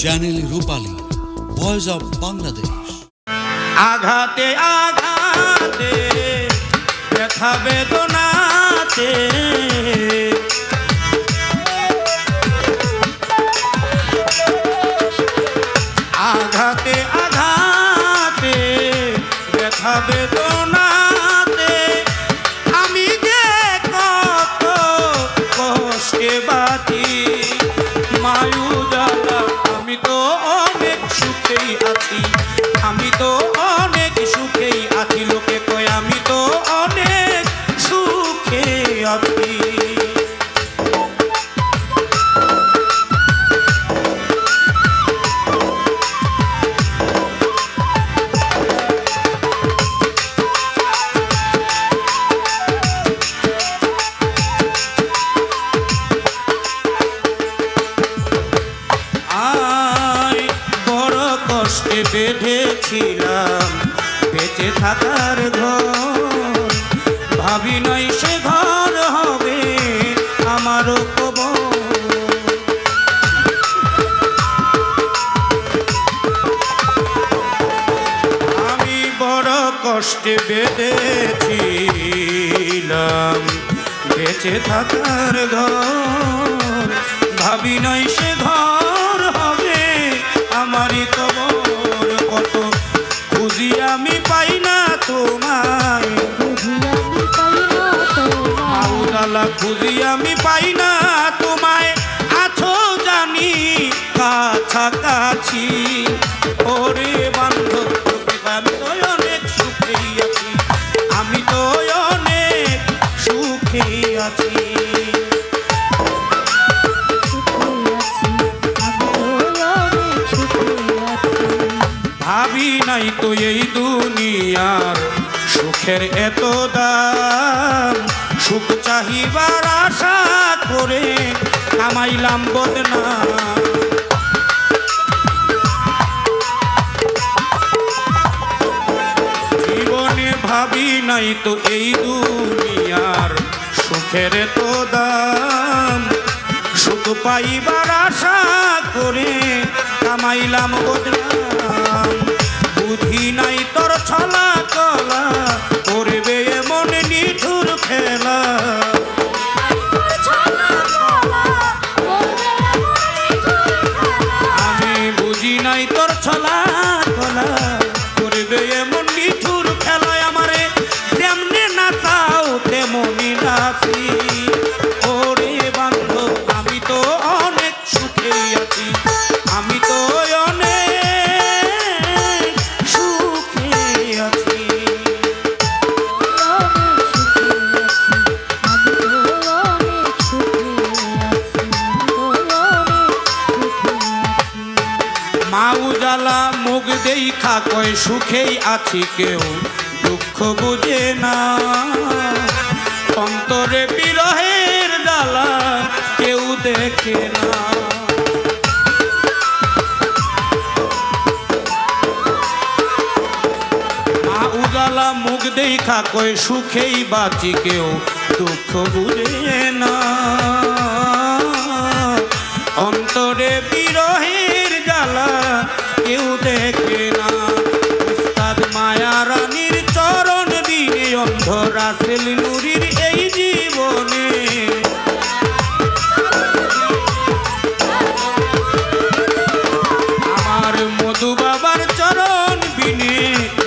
Channel Rupali voice of Bangladesh আঘাতে আঘাতে, ব্যথা বেদনাতে। আঘাতে আঘাতে, ব্যথা বেদনাতে। আমি যে কত কষ্টে বাঁচি মায়ু জ্বালা আমি তো অনেক সুখেই আছি, আমি তো অনেক সুখেই আছি, লোকে কয় আমি তো অনেক সুখে আছি। কষ্টে বেঁধেছিলাম। বেঁচে থাকার ঘর ভাবি নাই সে ঘর হবে আমারও আমি বড় কষ্টে বেঁধেছিলাম। বেঁচে থাকার ঘর ভাবি নাই সে ঘর খুঁজি আমি পাই না তোমায়। মাওলালা খুঁজি আমি পাই না তোমায়। আছো জানি কাছাকাছি। ওরে বান্ধব নাই তো এই দুনিয়ার সুখের এত দাম। সুখ চাহিবার আশা করে কামাইলাম বদনাম জীবনে ভাবি নাই তো এই দুনিয়ার সুখের তো দাম। সুখ পাইবার আশা করে কামাইলাম বদনাম বুদ্ধি নাই তোর ছলা। মুখ দেই কয়, সুখেই আছি কেউ, দুঃখ বুঝে না। অন্তরে বিরহের জ্বালা কেউ দেখে না। মুখ দেখা কয়, সুখেই বাঁচি কেউ, দুঃখ বুঝে না। মায়া রানীর চরণ দিয়ে অন্ধ রাসেল নুরির এই জীবনে। আমার মধু বাবার চরণ বিনে,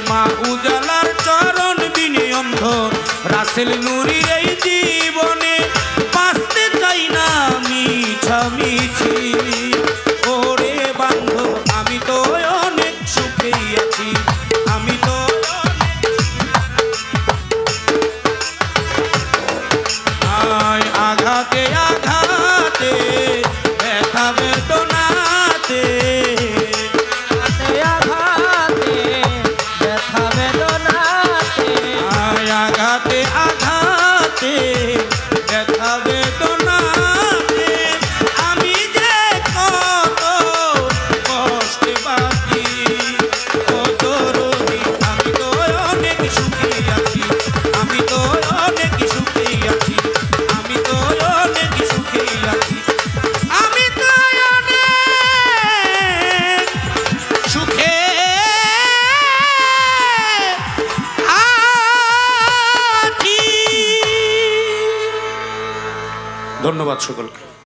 মা উজালার চরণ বিনে অন্ধ রাসেল নুরি এই Yeah. ধন্যবাদ সকলকে।